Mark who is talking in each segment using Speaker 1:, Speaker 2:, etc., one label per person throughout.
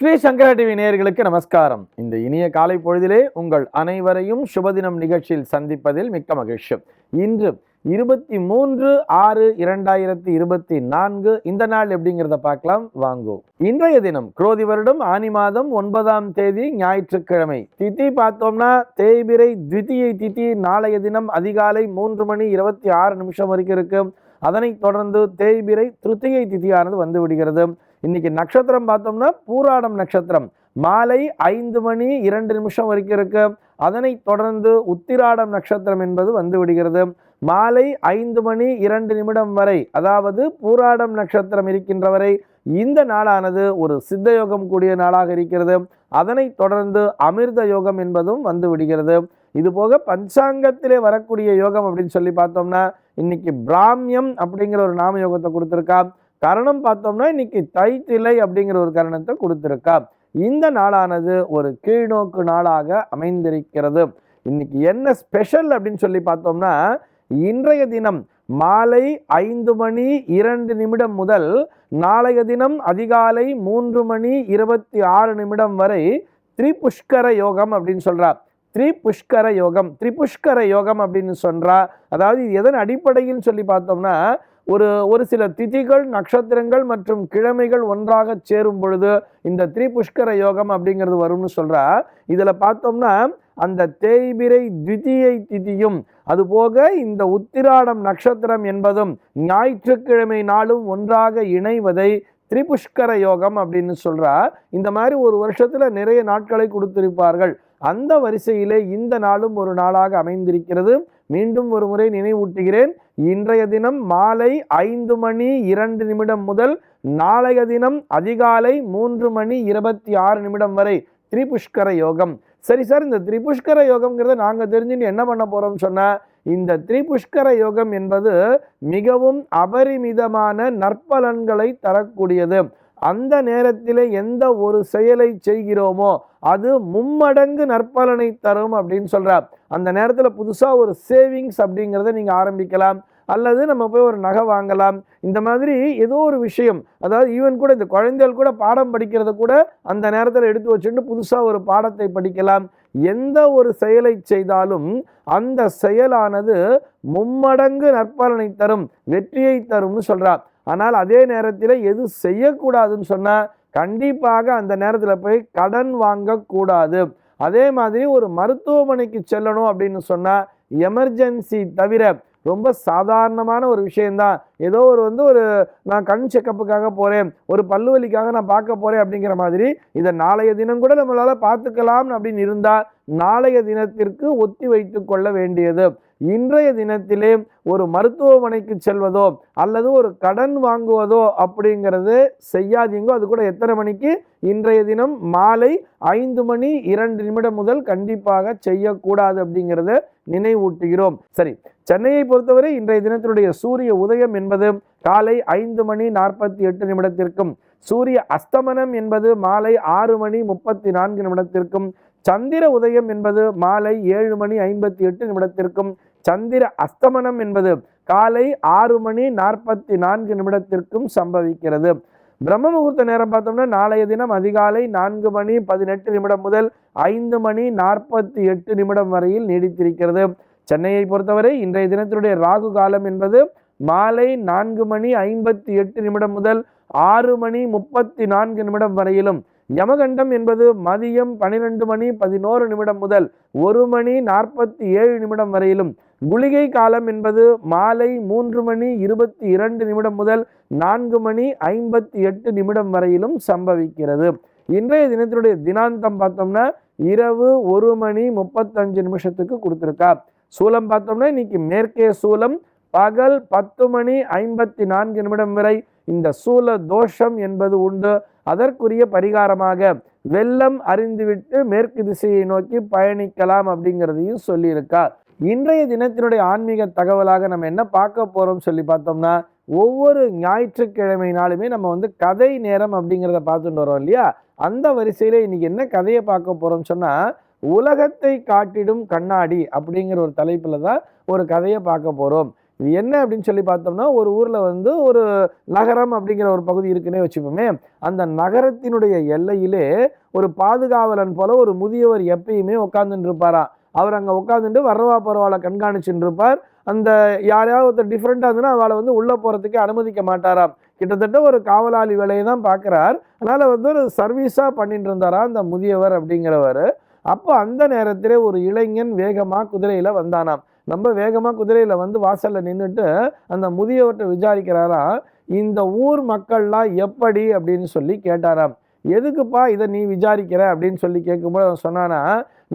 Speaker 1: ஸ்ரீ சங்கரா TV நேயர்களுக்கு நமஸ்காரம். இந்த இனிய காலை பொழுதிலே உங்கள் அனைவரையும் சுபதினம் நிகழ்ச்சியில் சந்திப்பதில் மிக்க மகிழ்ச்சி. இன்று இருபத்தி மூன்று ஆறு இரண்டாயிரத்தி இருபத்தி நான்கு இந்த நாள் எப்படிங்கிறத பார்க்கலாம். வாங்கோ. இன்றைய தினம் குரோதி வருடம் ஆனி மாதம் ஒன்பதாம் தேதி ஞாயிற்றுக்கிழமை. திதி பார்த்தோம்னா தேய்பிரை த்விதியை திதி நாளைய தினம் அதிகாலை மூன்று மணி இருபத்தி ஆறு நிமிஷம் வரைக்கும் இருக்கு. அதனைத் தொடர்ந்து தேய்பிரை திருத்தியை திதியானது வந்து விடுகிறது. இன்னைக்கு நட்சத்திரம் பார்த்தோம்னா பூராடம் நட்சத்திரம். மாலை ஐந்து மணி இரண்டு நிமிஷம் வரைக்கும் இருக்கு. அதனை தொடர்ந்து உத்திராடம் நட்சத்திரம் என்பது வந்து விடுகிறது. மாலை ஐந்து மணி இரண்டு நிமிடம் வரை அதாவது பூராடம் நட்சத்திரம் இருக்கின்ற வரை இந்த நாளானது ஒரு சித்த யோகம் கூடிய நாளாக இருக்கிறது. அதனைத் தொடர்ந்து அமிர்த யோகம் என்பதும் வந்து விடுகிறது. இது போக பஞ்சாங்கத்திலே வரக்கூடிய யோகம் அப்படின்னு சொல்லி பார்த்தோம்னா இன்னைக்கு பிராமியம் அப்படிங்கிற ஒரு நாம யோகத்தை கொடுத்துருக்கா. கரணம் பார்த்தோம்னா இன்னைக்கு தைத்திலை அப்படிங்கிற ஒரு கரணத்தை கொடுத்துருக்கா. இந்த நாளானது ஒரு கீழ்நோக்கு நாளாக அமைந்திருக்கிறது. இன்னைக்கு என்ன ஸ்பெஷல் அப்படின்னு சொல்லி பார்த்தோம்னா இன்றைய தினம் மாலை ஐந்து மணி இரண்டு நிமிடம் முதல் நாளைய தினம் அதிகாலை மூன்று மணி இருபத்தி ஆறு நிமிடம் வரை திரிபுஷ்கர யோகம் அப்படின்னு சொல்றா. திரிபுஷ்கர யோகம் திரிபுஷ்கர யோகம் அப்படின்னு சொல்றா. அதாவது எதன் அடிப்படையில் சொல்லி பார்த்தோம்னா ஒரு ஒரு சில திதிகள் நட்சத்திரங்கள் மற்றும் கிழமைகள் ஒன்றாக சேரும் பொழுது இந்த திரிபுஷ்கர யோகம் அப்படிங்கிறது வரும்னு சொல்கிறா இதில் பார்த்தோம்னா அந்த தேய்பிரை த்விதியை திதியும் அதுபோக இந்த உத்திராடம் நட்சத்திரம் என்பதும் ஞாயிற்றுக்கிழமை நாளும் ஒன்றாக இணைவதை திரிபுஷ்கர யோகம் அப்படின்னு சொல்கிறா இந்த மாதிரி ஒரு வருஷத்தில் நிறைய நாட்களை கொடுத்திருப்பார்கள். அந்த வரிசையிலே இந்த நாளும் ஒரு நாளாக அமைந்திருக்கிறது. மீண்டும் ஒரு முறை நினைவூட்டுகிறேன். இன்றைய தினம் மாலை ஐந்து மணி இரண்டு நிமிடம் முதல் நாளைய தினம் அதிகாலை மூன்று மணி இருபத்தி ஆறு நிமிடம் வரை திரிபுஷ்கர யோகம். சரி சார் இந்த திரிபுஷ்கர யோகம்ங்கிறத நாங்கள் தெரிஞ்சுட்டு என்ன பண்ண போகிறோம்னு சொன்னால் இந்த திரிபுஷ்கர யோகம் என்பது மிகவும் அபரிமிதமான நற்பலன்களை தரக்கூடியது. அந்த நேரத்தில் எந்த ஒரு செயலை செய்கிறோமோ அது மும்மடங்கு நற்பலனை தரும் அப்படின்னு சொல்கிறார் அந்த நேரத்தில் புதுசாக ஒரு சேவிங்ஸ் அப்படிங்கிறத நீங்கள் ஆரம்பிக்கலாம். அல்லது நம்ம போய் ஒரு நகை வாங்கலாம். இந்த மாதிரி ஏதோ ஒரு விஷயம். அதாவது ஈவன் கூட இந்த குழந்தைகள் கூட பாடம் படிக்கிறத கூட அந்த நேரத்தில் எடுத்து வச்சுட்டு புதுசாக ஒரு பாடத்தை படிக்கலாம். எந்த ஒரு செயலை செய்தாலும் அந்த செயலானது மும்மடங்கு நற்பலனை தரும் வெற்றியை தரும்னு சொல்கிறார் ஆனால் அதே நேரத்தில் எது செய்யக்கூடாதுன்னு சொன்னால் கண்டிப்பாக அந்த நேரத்தில் போய் கடன் வாங்கக்கூடாது. அதே மாதிரி ஒரு மருத்துவமனைக்கு செல்லணும் அப்படின்னு சொன்னால் எமர்ஜென்சி தவிர ரொம்ப சாதாரணமான ஒரு விஷயந்தான் ஏதோ ஒரு வந்து ஒரு நான் கண் செக்கப்புக்காக போகிறேன் ஒரு பல்லு வலிக்காக நான் பார்க்க போகிறேன் அப்படிங்கிற மாதிரி இதை நாளைய தினம் கூட நம்மளால் பார்த்துக்கலாம் அப்படின்னு இருந்தால் நாளைய தினத்திற்கு ஒத்தி வைத்து கொள்ள வேண்டியது. இன்றைய தினத்திலே ஒரு மருத்துவமனைக்கு செல்வதோ அல்லது ஒரு கடன் வாங்குவதோ அப்படிங்கிறது செய்யாதீங்க. அது கூட எத்தனை மணிக்கு? இன்றைய தினம் மாலை ஐந்து மணி இரண்டு நிமிடம் முதல் கண்டிப்பாக செய்யக்கூடாது அப்படிங்கிறத நினைவூட்டுகிறோம். சரி சென்னையை பொறுத்தவரை இன்றைய தினத்தினுடைய சூரிய உதயம் என்பது காலை ஐந்து மணி நாற்பத்தி எட்டு நிமிடத்திற்கும் சூரிய அஸ்தமனம் என்பது மாலை ஆறு மணி முப்பத்தி நான்கு நிமிடத்திற்கும் சந்திர உதயம் என்பது மாலை ஏழு மணி ஐம்பத்தி எட்டு நிமிடத்திற்கும் சந்திர அஸ்தமனம் என்பது காலை ஆறு மணி நாற்பத்தி நான்கு நிமிடத்திற்கும் சம்பவிக்கிறது. பிரம்ம முகூர்த்த நேரம் பார்த்தோம்னா நாளைய தினம் அதிகாலை நான்கு மணி பதினெட்டு நிமிடம் முதல் ஐந்து மணி நாற்பத்தி எட்டு நிமிடம் வரையில் நீடித்திருக்கிறது. சென்னையை பொறுத்தவரை இன்றைய தினத்தினுடைய ராகு காலம் என்பது மாலை நான்கு மணி ஐம்பத்தி எட்டு நிமிடம் முதல் ஆறு மணி முப்பத்தி நான்கு நிமிடம் வரையிலும் யமகண்டம் என்பது மதியம் பனிரெண்டு மணி பதினோரு நிமிடம் முதல் ஒரு மணி நாற்பத்தி ஏழு நிமிடம் வரையிலும். குளிகை காலம் என்பது மாலை மூன்று மணி இருபத்தி இரண்டு நிமிடம் முதல் நான்கு மணி ஐம்பத்தி எட்டு நிமிடம் வரையிலும் சம்பவிக்கிறது. இன்றைய தினத்தினுடைய தினாந்தம் பார்த்தோம்னா இரவு ஒரு மணி முப்பத்தஞ்சு நிமிஷத்துக்கு கொடுத்துருக்கா சூலம் பார்த்தோம்னா இன்னைக்கு மேற்கே சூலம் பகல் பத்து மணி ஐம்பத்தி நான்கு நிமிடம் வரை இந்த சூல தோஷம் என்பது உண்டு. அதற்குரிய பரிகாரமாக வெள்ளம் அறிந்துவிட்டு மேற்கு திசையை நோக்கி பயணிக்கலாம் அப்படிங்கிறதையும் சொல்லியிருக்கார். இன்றைய தினத்தினுடைய ஆன்மீக தகவலாக நம்ம என்ன பார்க்க போகிறோம் சொல்லி பார்த்தோம்னா ஒவ்வொரு ஞாயிற்றுக்கிழமை நாளுமே நம்ம வந்து கதை நேரம் அப்படிங்கிறத பார்த்துட்டு வரோம் இல்லையா? அந்த வரிசையில் இன்றைக்கி என்ன கதையை பார்க்க போகிறோம் சொன்னால் உலகத்தை காட்டிடும் கண்ணாடி அப்படிங்கிற ஒரு தலைப்பில் தான் ஒரு கதையை பார்க்க போகிறோம் இது என்ன அப்படின்னு சொல்லி பார்த்தோம்னா ஒரு ஊரில் வந்து ஒரு நகரம் அப்படிங்கிற ஒரு பகுதி இருக்குன்னே வச்சுப்போமே அந்த நகரத்தினுடைய எல்லையிலே ஒரு பாதுகாவலன் போல ஒரு முதியவர் எப்பயுமே உட்காந்துட்டு இருப்பாராம் அவர் அங்கே உட்காந்துட்டு வரவா பரவாயில்ல கண்காணிச்சுட்டு இருப்பார் அந்த யாரையாவது ஒருத்தர் டிஃப்ரெண்ட்டாக இருந்ததுன்னா அவளை வந்து உள்ளே போகிறதுக்கு அனுமதிக்க மாட்டாராம். கிட்டத்தட்ட ஒரு காவலாளி வேலையை தான் பார்க்குறார். அதனால் வந்து ஒரு சர்வீஸாக பண்ணிட்டு இருந்தாரா அந்த முதியவர் அப்படிங்கிறவர். அப்போ அந்த நேரத்திலே ஒரு இளைஞன் வேகமாக குதிரையில் வந்தானாம். ரொம்ப வேகமாக குதிரையில் வந்து வாசலில் நின்றுட்டு அந்த முதியவர்கிட்ட விசாரிக்கிறாராம் இந்த ஊர் மக்கள்லாம் எப்படி அப்படின்னு சொல்லி கேட்டாராம். எதுக்குப்பா இதை நீ விசாரிக்கிற? அப்படின்னு சொல்லி கேட்கும்போது அவன் சொன்னானா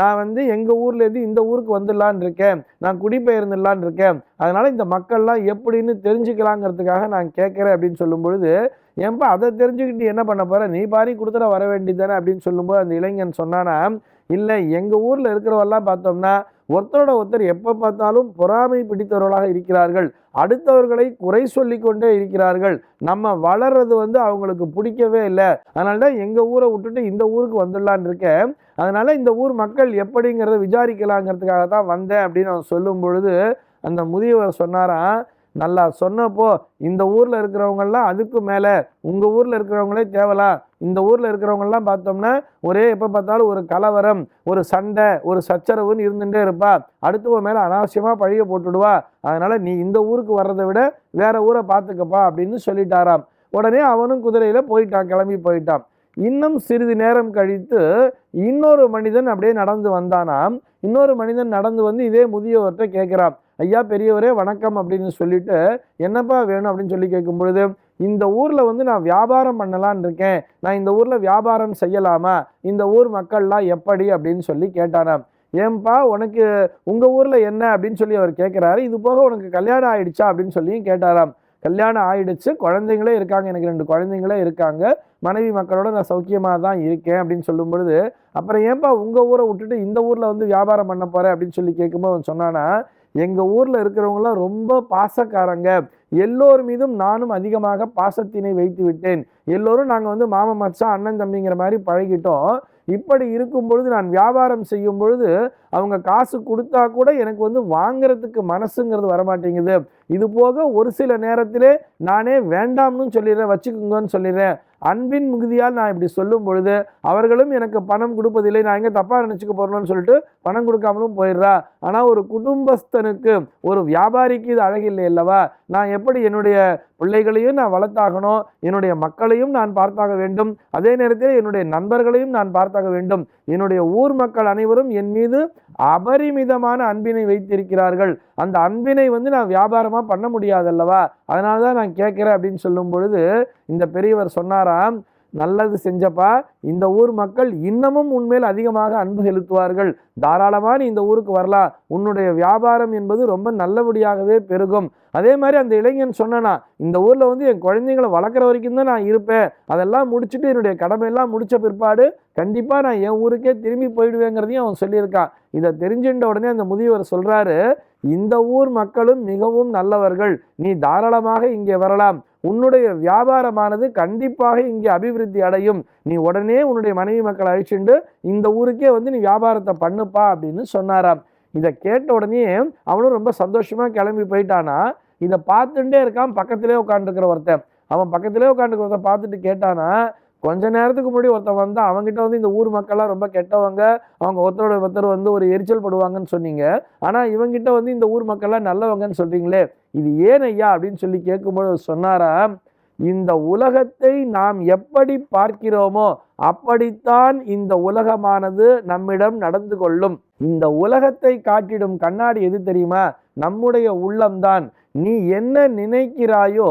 Speaker 1: நான் வந்து எங்கள் ஊர்லேருந்து இந்த ஊருக்கு வந்துடலான்னு இருக்கேன். நான் குடிபெயர்ந்துடலான்னு இருக்கேன். அதனால் இந்த மக்கள்லாம் எப்படின்னு தெரிஞ்சுக்கலாங்கிறதுக்காக நான் கேட்குறேன் அப்படின்னு சொல்லும் பொழுது ஏன்பா அதை தெரிஞ்சுக்கிட்டு என்ன பண்ண போகிற நீ பாரி கொடுத்துட வர வேண்டியதானே அப்படின்னு சொல்லும்போது அந்த இளைஞன் சொன்னானா இல்லை எங்கள் ஊரில் இருக்கிறவெல்லாம் பார்த்தோம்னா ஒருத்தரோட ஒருத்தர் எப்போ பார்த்தாலும் பொறாமை பிடித்தவர்களாக இருக்கிறார்கள். அடுத்தவர்களை குறை சொல்லி கொண்டே இருக்கிறார்கள். நம்ம வளர்றது வந்து அவங்களுக்கு பிடிக்கவே இல்லை. அதனால தான் எங்கள் ஊரை விட்டுட்டு இந்த ஊருக்கு வந்துடலான் இருக்கேன். அதனால் இந்த ஊர் மக்கள் எப்படிங்கிறத விசாரிக்கலாங்கிறதுக்காக தான் வந்தேன் அப்படின்னு அவன் சொல்லும் பொழுது அந்த முதியவர் சொன்னாராம் நல்லா சொன்னப்போ இந்த ஊரில் இருக்கிறவங்கெல்லாம் அதுக்கு மேலே உங்கள் ஊரில் இருக்கிறவங்களே தேவலா? இந்த ஊரில் இருக்கிறவங்கெல்லாம் பார்த்தோம்னா ஒரே எப்போ பார்த்தாலும் ஒரு கலவரம் ஒரு சண்டை ஒரு சச்சரவுன்னு இருந்துகிட்டே இருப்பா. அடுத்தவன் மேலே அனாவசியமாக பழிய போட்டுடுவா. அதனால் நீ இந்த ஊருக்கு வர்றதை விட வேற ஊரை பார்த்துக்கப்பா அப்படின்னு சொல்லிட்டாராம். உடனே அவனும் குதிரையில் போயிட்டான் கிளம்பி போயிட்டான். இன்னும் சிறிது நேரம் கழித்து இன்னொரு மனிதன் அப்படியே நடந்து வந்தானாம். இன்னொரு மனிதன் நடந்து வந்து இதே முதியவர்கிட்ட கேட்குறான். ஐயா பெரியவரே வணக்கம் அப்படின்னு சொல்லிட்டு என்னப்பா வேணும்? அப்படின்னு சொல்லி கேட்கும் பொழுது இந்த ஊரில் வந்து நான் வியாபாரம் பண்ணலான்னு இருக்கேன். நான் இந்த ஊரில் வியாபாரம் செய்யலாமா? இந்த ஊர் மக்கள்லாம் எப்படி? அப்படின்னு சொல்லி கேட்டாராம் ஏன்பா உனக்கு உங்கள் ஊரில் என்ன? அப்படின்னு சொல்லி அவர் கேட்குறாரு இது போக உனக்கு கல்யாணம் ஆயிடுச்சா? அப்படின்னு சொல்லியும் கேட்டாராம். கல்யாணம் ஆயிடுச்சு. குழந்தைங்களே இருக்காங்க. எனக்கு ரெண்டு குழந்தைங்களே இருக்காங்க. மனைவி மக்களோட நான் சௌக்கியமாக தான் இருக்கேன். அப்படின்னு சொல்லும் பொழுது அப்புறம் ஏன்பா உங்கள் ஊரை விட்டுட்டு இந்த ஊரில் வந்து வியாபாரம் பண்ண போகிறேன் அப்படின்னு சொல்லி கேட்கும்போது அவன் சொன்னானா எங்கள் ஊரில் இருக்கிறவங்களாம் ரொம்ப பாசக்காரங்க. எல்லோர் மீதும் நானும் அதிகமாக பாசத்தினை வைத்து விட்டேன். எல்லோரும் நாங்கள் வந்து மாமன் மச்சான் அண்ணன் தம்பிங்கிற மாதிரி பழகிட்டோம். இப்படி இருக்கும் பொழுது நான் வியாபாரம் செய்யும் பொழுது அவங்க காசு கொடுத்தா கூட எனக்கு வந்து வாங்கிறதுக்கு மனசுங்கிறது வரமாட்டேங்குது. இது போக ஒரு சில நேரத்திலே நானே வேண்டாம்னு சொல்லிடுறேன் வச்சுக்கோங்கன்னு சொல்லிடுறேன். அன்பின் மிகுதியால் நான் இப்படி சொல்லும் பொழுது அவர்களும் எனக்கு பணம் கொடுப்பதில்லை நான் எங்கே தப்பாக நினச்சிக்க போகிறோன்னு சொல்லிட்டு பணம் கொடுக்காமலும் போயிடுறா. ஆனால் ஒரு குடும்பஸ்தனுக்கு ஒரு வியாபாரிக்கு இது அழகில்லை அல்லவா? நான் எப்படி என்னுடைய பிள்ளைகளையும் நான் வளர்த்தாகணும் என்னுடைய மக்களையும் நான் பார்த்தாக வேண்டும் அதே நேரத்தில் என்னுடைய நண்பர்களையும் நான் பார்த்தாக வேண்டும். என்னுடைய ஊர் மக்கள் அனைவரும் என் மீது அபரிமிதமான அன்பினை வைத்திருக்கிறார்கள். அந்த அன்பினை வந்து நான் வியாபாரமாக பண்ண முடியாதல்லவா? அதனால தான் நான் கேட்குறேன் அப்படின்னு சொல்லும் பொழுது இந்த பெரியவர் சொன்னாராம் நல்லது செஞ்சப்பா. இந்த ஊர் மக்கள் இன்னமும் உன்மேல் அதிகமாக அன்பு செலுத்துவார்கள். தாராளமாக நீ இந்த ஊருக்கு வரலாம். உன்னுடைய வியாபாரம் என்பது ரொம்ப நல்லபடியாகவே பெருகும். அதே மாதிரி அந்த இளைஞன் சொன்னானா இந்த ஊரில் வந்து என் குழந்தைங்களை வளர்க்குற வரைக்கும் தான் நான் இருப்பேன். அதெல்லாம் முடிச்சுட்டு என்னுடைய கடமையெல்லாம் முடிச்ச பிற்பாடு கண்டிப்பாக நான் என் ஊருக்கே திரும்பி போயிடுவேங்கிறதையும் அவன் சொல்லியிருக்கான். இதை தெரிஞ்சுட்ட உடனே அந்த முதியவர் சொல்கிறாரு இந்த ஊர் மக்களும் மிகவும் நல்லவர்கள். நீ தாராளமாக இங்கே வரலாம். உன்னுடைய வியாபாரமானது கண்டிப்பாக இங்கே அபிவிருத்தி அடையும். நீ உடனே உன்னுடைய மனைவி மக்களை அழிச்சுண்டு இந்த ஊருக்கே வந்து நீ வியாபாரத்தை பண்ணுப்பா அப்படின்னு சொன்னாராம். இதை கேட்ட உடனே அவனும் ரொம்ப சந்தோஷமாக கிளம்பி போயிட்டானா? இதை பார்த்துட்டே இருக்கான் பக்கத்திலே உட்காந்துருக்கிற ஒருத்தன். அவன் பக்கத்திலே உட்காந்துருக்கிற ஒருத்தன் பார்த்துட்டு கேட்டானா கொஞ்ச நேரத்துக்கு முன்னாடி ஒருத்தன் வந்து அவங்ககிட்ட வந்து இந்த ஊர் மக்கள்லாம் ரொம்ப கெட்டவங்க. அவங்க ஒருத்தரோட ஒருத்தர் வந்து ஒரு எரிச்சல் படுவாங்கன்னு சொன்னீங்க. ஆனால் இவங்கிட்ட வந்து இந்த ஊர் மக்கள்லாம் நல்லவங்கன்னு சொல்கிறீங்களே இது ஏன் ஐயா அப்படின்னு சொல்லி கேட்கும்போது சொன்னாரா இந்த உலகத்தை நாம் எப்படி பார்க்கிறோமோ அப்படித்தான் இந்த உலகமானது நம்மிடம் நடந்து கொள்ளும். இந்த உலகத்தை காட்டிடும் கண்ணாடி எது தெரியுமா? நம்முடைய உள்ளம்தான். நீ என்ன நினைக்கிறாயோ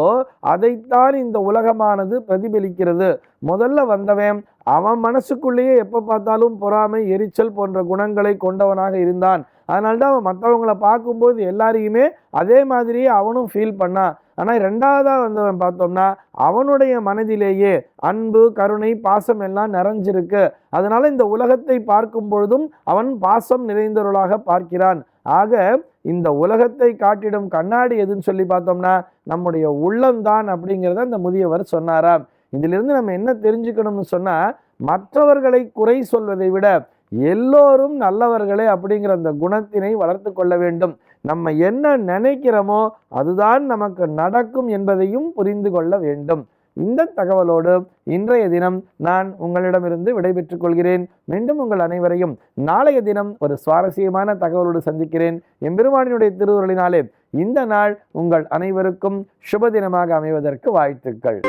Speaker 1: அதைத்தான் இந்த உலகமானது பிரதிபலிக்கிறது. முதல்ல வந்தவன் அவன் மனசுக்குள்ளேயே எப்போ பார்த்தாலும் பொறாமை எரிச்சல் போன்ற குணங்களை கொண்டவனாக இருந்தான். அதனால தான் அவன் மற்றவங்களை பார்க்கும்போது எல்லாரையுமே அதே மாதிரியே அவனும் ஃபீல் பண்ணான் ஆனால் ரெண்டாவதாக வந்தவன் பார்த்தோம்னா அவனுடைய மனதிலேயே அன்பு கருணை பாசம் எல்லாம் நிறைஞ்சிருக்கு. அதனால் இந்த உலகத்தை பார்க்கும் பொழுதும் அவன் பாசம் நிறைந்தவர்களாக பார்க்கிறான். ஆக இந்த உலகத்தை காட்டிடும் கண்ணாடி எதுன்னு சொல்லி பார்த்தோம்னா நம்முடைய உள்ளம்தான் அப்படிங்கிறத அந்த முதியவர் சொன்னாராம். இதிலிருந்து நம்ம என்ன தெரிஞ்சுக்கணும்னு சொன்னால் மற்றவர்களை குறை சொல்வதை விட எல்லோரும் நல்லவர்களே அப்படிங்கிற அந்த குணத்தினை வளர்த்து கொள்ள வேண்டும். நம்ம என்ன நினைக்கிறோமோ அதுதான் நமக்கு நடக்கும் என்பதையும் புரிந்து கொள்ள வேண்டும். இந்த தகவலோடு இன்றைய தினம் நான் உங்களிடமிருந்து விடைபெற்றுக் கொள்கிறேன். மீண்டும் உங்கள் அனைவரையும் நாளைய தினம் ஒரு சுவாரஸ்யமான தகவலோடு சந்திக்கிறேன். எம்பெருமானினுடைய திருவுருளினாலே இந்த நாள் உங்கள் அனைவருக்கும் சுப தினமாக அமைவதற்கு வாழ்த்துக்கள்.